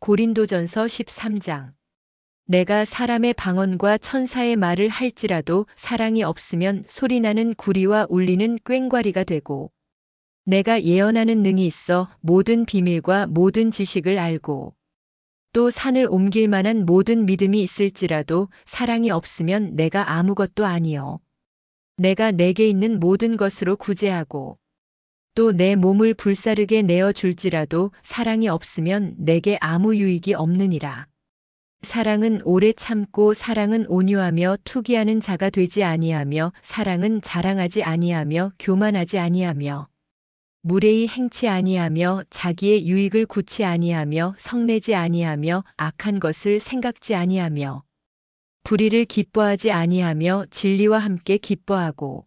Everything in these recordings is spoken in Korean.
고린도전서 13장. 내가 사람의 방언과 천사의 말을 할지라도 사랑이 없으면 소리나는 구리와 울리는 꽹과리가 되고 내가 예언하는 능이 있어 모든 비밀과 모든 지식을 알고 또 산을 옮길 만한 모든 믿음이 있을지라도 사랑이 없으면 내가 아무것도 아니요. 내가 내게 있는 모든 것으로 구제하고 또 내 몸을 불사르게 내어 줄지라도 사랑이 없으면 내게 아무 유익이 없느니라. 사랑은 오래 참고 사랑은 온유하며 투기하는 자가 되지 아니하며 사랑은 자랑하지 아니하며 교만하지 아니하며 무례히 행치 아니하며 자기의 유익을 굳지 아니하며 성내지 아니하며 악한 것을 생각지 아니하며 불의를 기뻐하지 아니하며 진리와 함께 기뻐하고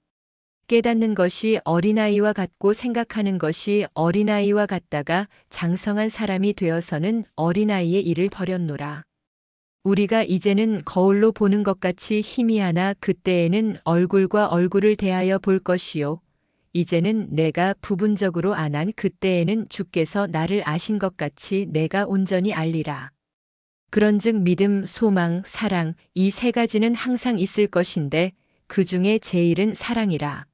깨닫는 것이 어린아이와 같고 생각하는 것이 어린아이와 같다가 장성한 사람이 되어서는 어린아이의 일을 버렸노라. 우리가 이제는 거울로 보는 것 같이 희미하나 그때에는 얼굴과 얼굴을 대하여 볼 것이요. 이제는 내가 부분적으로 안 한 그때에는 주께서 나를 아신 것 같이 내가 온전히 알리라. 그런즉 믿음, 소망, 사랑 이 세 가지는 항상 있을 것인데 그 중에 제일은 사랑이라.